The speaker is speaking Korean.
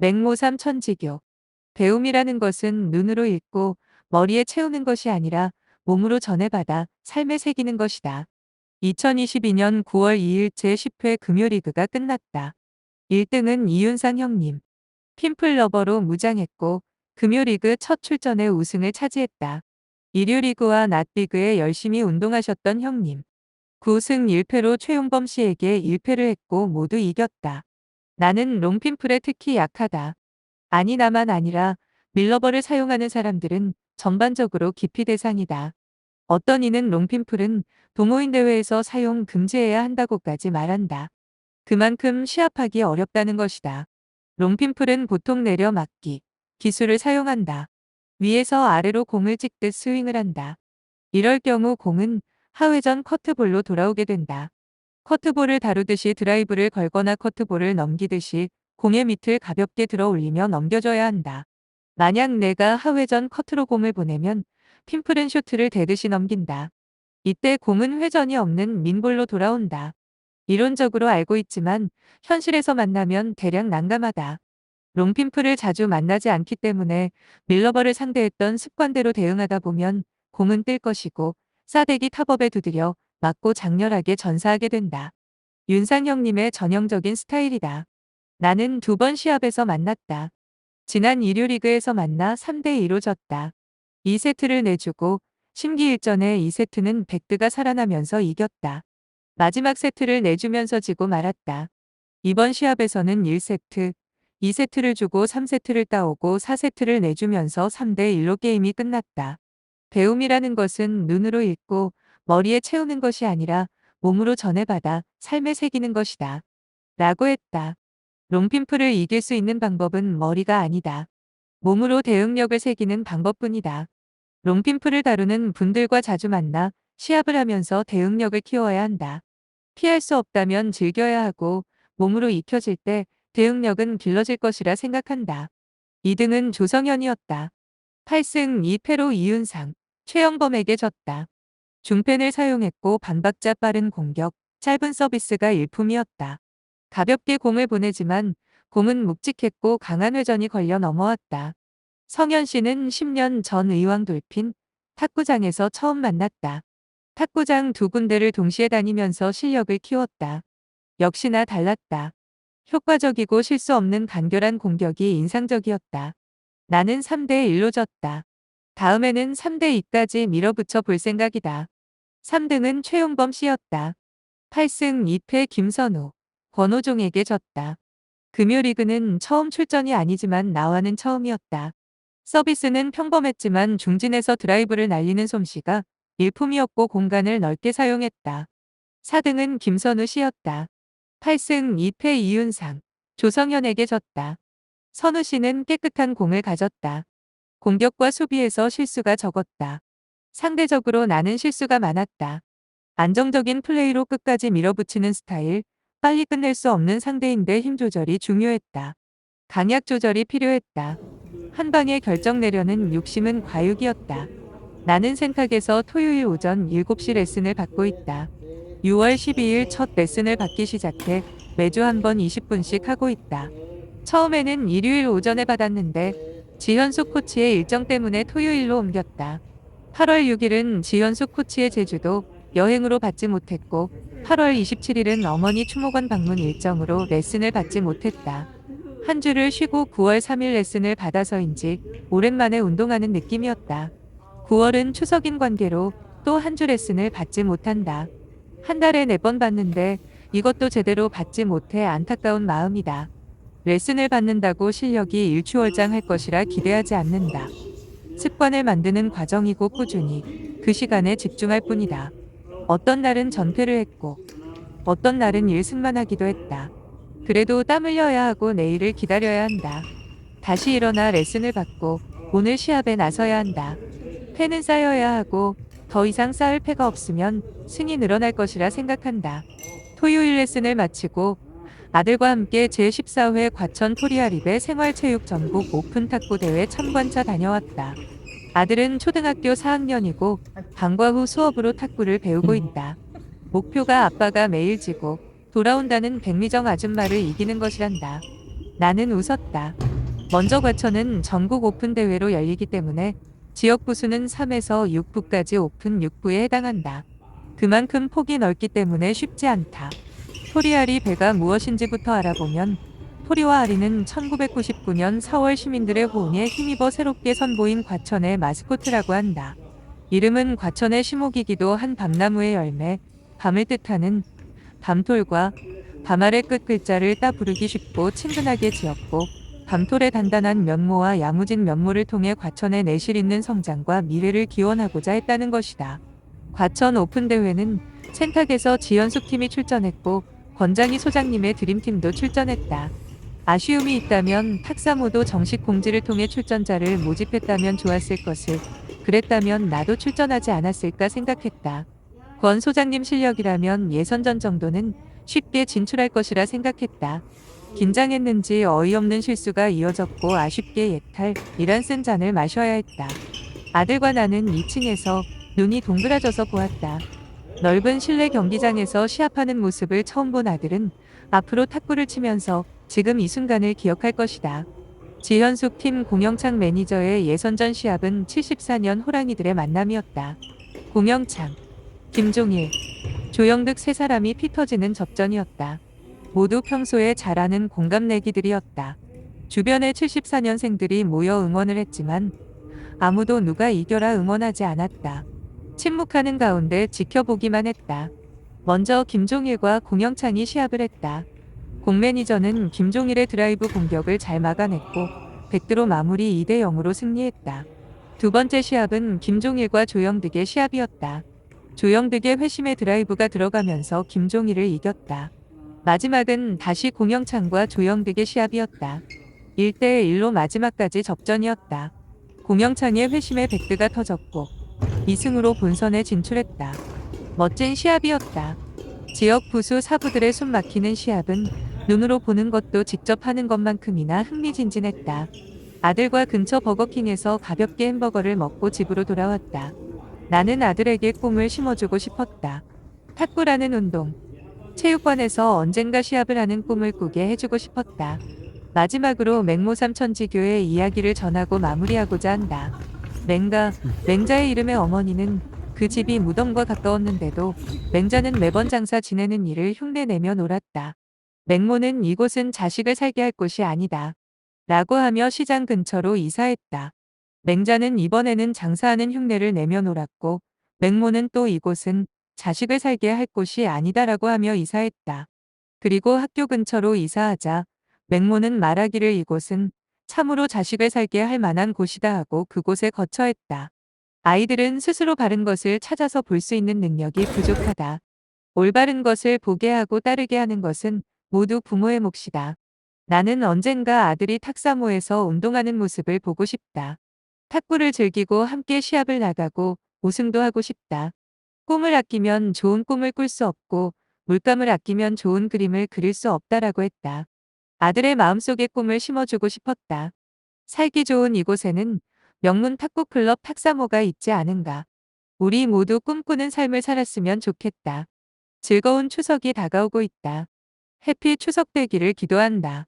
맹모삼 천지교. 배움이라는 것은 눈으로 읽고 머리에 채우는 것이 아니라 몸으로 전해받아 삶에 새기는 것이다. 2022년 9월 2일 제10회 금요리그가 끝났다. 1등은 이윤상 형님. 핀플러버로 무장했고 금요리그 첫 출전에 우승을 차지했다. 일요리그와 낮리그에 열심히 운동하셨던 형님. 9승 1패로 최용범 씨에게 1패를 했고 모두 이겼다. 나는 롱핀플에 특히 약하다. 아니 나만 아니라 밀러버를 사용하는 사람들은 전반적으로 기피 대상이다. 어떤 이는 롱핀플은 동호인 대회에서 사용 금지해야 한다고까지 말한다. 그만큼 시합하기 어렵다는 것이다. 롱핀플은 보통 내려 맞기, 기술을 사용한다. 위에서 아래로 공을 찍듯 스윙을 한다. 이럴 경우 공은 하회전 커트볼로 돌아오게 된다. 커트볼을 다루듯이 드라이브를 걸거나 커트볼을 넘기듯이 공의 밑을 가볍게 들어 올리며 넘겨줘야 한다. 만약 내가 하회전 커트로 공을 보내면 핀플은 쇼트를 대듯이 넘긴다. 이때 공은 회전이 없는 민볼로 돌아온다. 이론적으로 알고 있지만 현실에서 만나면 대략 난감하다. 롱핀플을 자주 만나지 않기 때문에 밀러버를 상대했던 습관대로 대응하다 보면 공은 뜰 것이고 싸대기 탑업에 두드려 맞고 장렬하게 전사하게 된다. 윤상형님의 전형적인 스타일이다. 나는 두 번 시합에서 만났다. 지난 일요리그에서 만나 3대2로 졌다. 2세트를 내주고 심기일전에 2세트는 백드가 살아나면서 이겼다. 마지막 세트를 내주면서 지고 말았다. 이번 시합에서는 1세트, 2세트를 주고 3세트를 따오고 4세트를 내주면서 3대1로 게임이 끝났다. 배움이라는 것은 눈으로 읽고 머리에 채우는 것이 아니라 몸으로 전해받아 삶에 새기는 것이다. 라고 했다. 롱핀플을 이길 수 있는 방법은 머리가 아니다. 몸으로 대응력을 새기는 방법뿐이다. 롱핀플을 다루는 분들과 자주 만나 시합을 하면서 대응력을 키워야 한다. 피할 수 없다면 즐겨야 하고 몸으로 익혀질 때 대응력은 길러질 것이라 생각한다. 2등은 조성현이었다. 8승 2패로 이윤상, 최영범에게 졌다. 중펜을 사용했고 반박자 빠른 공격, 짧은 서비스가 일품이었다. 가볍게 공을 보내지만 공은 묵직했고 강한 회전이 걸려 넘어왔다. 성현 씨는 10년 전 의왕 돌핀 탁구장에서 처음 만났다. 탁구장 두 군데를 동시에 다니면서 실력을 키웠다. 역시나 달랐다. 효과적이고 실수 없는 간결한 공격이 인상적이었다. 나는 3대 1로 졌다. 다음에는 3대 2까지 밀어붙여 볼 생각이다. 3등은 최용범 씨였다. 8승 2패 김선우, 권호종에게 졌다. 금요리그는 처음 출전이 아니지만 나와는 처음이었다. 서비스는 평범했지만 중진에서 드라이브를 날리는 솜씨가 일품이었고 공간을 넓게 사용했다. 4등은 김선우 씨였다. 8승 2패 이윤상, 조성현에게 졌다. 선우 씨는 깨끗한 공을 가졌다. 공격과 수비에서 실수가 적었다. 상대적으로 나는 실수가 많았다. 안정적인 플레이로 끝까지 밀어붙이는 스타일, 빨리 끝낼 수 없는 상대인데 힘 조절이 중요했다. 강약 조절이 필요했다. 한 방에 결정 내려는 욕심은 과육이었다. 나는 센탁에서 토요일 오전 7시 레슨을 받고 있다. 6월 12일 첫 레슨을 받기 시작해 매주 한 번 20분씩 하고 있다. 처음에는 일요일 오전에 받았는데 지현숙 코치의 일정 때문에 토요일로 옮겼다. 8월 6일은 지현숙 코치의 제주도 여행으로 받지 못했고 8월 27일은 어머니 추모관 방문 일정으로 레슨을 받지 못했다. 한 주를 쉬고 9월 3일 레슨을 받아서인지 오랜만에 운동하는 느낌이었다. 9월은 추석인 관계로 또 한 주 레슨을 받지 못한다. 한 달에 네 번 받는데 이것도 제대로 받지 못해 안타까운 마음이다. 레슨을 받는다고 실력이 일취월장할 것이라 기대하지 않는다. 습관을 만드는 과정이고 꾸준히 그 시간에 집중할 뿐이다. 어떤 날은 전패를 했고 어떤 날은 1승만 하기도 했다. 그래도 땀 흘려야 하고 내일을 기다려야 한다. 다시 일어나 레슨을 받고 오늘 시합에 나서야 한다. 패는 쌓여야 하고 더 이상 쌓을 패가 없으면 승이 늘어날 것이라 생각한다. 토요일 레슨을 마치고 아들과 함께 제14회 과천 토리아립의 생활체육 전국 오픈 탁구 대회 참관차 다녀왔다. 아들은 초등학교 4학년이고 방과 후 수업으로 탁구를 배우고 있다. 목표가 아빠가 매일 지고 돌아온다는 백미정 아줌마를 이기는 것이란다. 나는 웃었다. 먼저 과천은 전국 오픈 대회로 열리기 때문에 지역 부수는 3에서 6부까지 오픈 6부에 해당한다. 그만큼 폭이 넓기 때문에 쉽지 않다. 토리아리 배가 무엇인지부터 알아보면 토리와 아리는 1999년 4월 시민들의 호응에 힘입어 새롭게 선보인 과천의 마스코트라고 한다. 이름은 과천의 시목이기도 한 밤나무의 열매, 밤을 뜻하는 밤톨과 밤알의 끝 글자를 따 부르기 쉽고 친근하게 지었고 밤톨의 단단한 면모와 야무진 면모를 통해 과천의 내실 있는 성장과 미래를 기원하고자 했다는 것이다. 과천 오픈대회는 센탁에서 지연숙 팀이 출전했고 권장희 소장님의 드림팀도 출전했다. 아쉬움이 있다면 탁사모도 정식 공지를 통해 출전자를 모집했다면 좋았을 것을 그랬다면 나도 출전하지 않았을까 생각했다. 권 소장님 실력이라면 예선전 정도는 쉽게 진출할 것이라 생각했다. 긴장했는지 어이없는 실수가 이어졌고 아쉽게 예탈, 이란 쓴 잔을 마셔야 했다. 아들과 나는 2층에서 눈이 동그라져서 보았다. 넓은 실내 경기장에서 시합하는 모습을 처음 본 아들은 앞으로 탁구를 치면서 지금 이 순간을 기억할 것이다. 지현숙 팀 공영창 매니저의 예선전 시합은 74년 호랑이들의 만남이었다. 공영창, 김종일, 조영득 세 사람이 피 터지는 접전이었다. 모두 평소에 잘 아는 공감내기들이었다. 주변의 74년생들이 모여 응원을 했지만 아무도 누가 이겨라 응원하지 않았다. 침묵하는 가운데 지켜보기만 했다. 먼저 김종일과 공영창이 시합을 했다. 공 매니저는 김종일의 드라이브 공격을 잘 막아냈고 백드로 마무리 2대 0으로 승리했다. 두 번째 시합은 김종일과 조영득의 시합이었다. 조영득의 회심의 드라이브가 들어가면서 김종일을 이겼다. 마지막은 다시 공영창과 조영득의 시합이었다. 1대 1로 마지막까지 접전이었다. 공영창의 회심의 백드가 터졌고 2승으로 본선에 진출했다. 멋진 시합이었다. 지역 부수 사부들의 숨 막히는 시합은 눈으로 보는 것도 직접 하는 것만큼이나 흥미진진했다. 아들과 근처 버거킹에서 가볍게 햄버거를 먹고 집으로 돌아왔다. 나는 아들에게 꿈을 심어주고 싶었다. 탁구라는 운동. 체육관에서 언젠가 시합을 하는 꿈을 꾸게 해주고 싶었다. 마지막으로 맹모 삼천지교의 이야기를 전하고 마무리하고자 한다. 맹가, 맹자의 이름의 어머니는 그 집이 무덤과 가까웠는데도 맹자는 매번 장사 지내는 일을 흉내내며 놀았다. 맹모는 이곳은 자식을 살게 할 곳이 아니다. 라고 하며 시장 근처로 이사했다. 맹자는 이번에는 장사하는 흉내를 내며 놀았고 맹모는 또 이곳은 자식을 살게 할 곳이 아니다라고 하며 이사했다. 그리고 학교 근처로 이사하자 맹모는 말하기를 이곳은 참으로 자식을 살게 할 만한 곳이다 하고 그곳에 거처했다. 아이들은 스스로 바른 것을 찾아서 볼 수 있는 능력이 부족하다. 올바른 것을 보게 하고 따르게 하는 것은 모두 부모의 몫이다. 나는 언젠가 아들이 탁사모에서 운동하는 모습을 보고 싶다. 탁구를 즐기고 함께 시합을 나가고 우승도 하고 싶다. 꿈을 아끼면 좋은 꿈을 꿀 수 없고 물감을 아끼면 좋은 그림을 그릴 수 없다라고 했다. 아들의 마음속에 꿈을 심어주고 싶었다. 살기 좋은 이곳에는 명문 탁구 클럽 탁사모가 있지 않은가. 우리 모두 꿈꾸는 삶을 살았으면 좋겠다. 즐거운 추석이 다가오고 있다. 해피 추석 되기를 기도한다.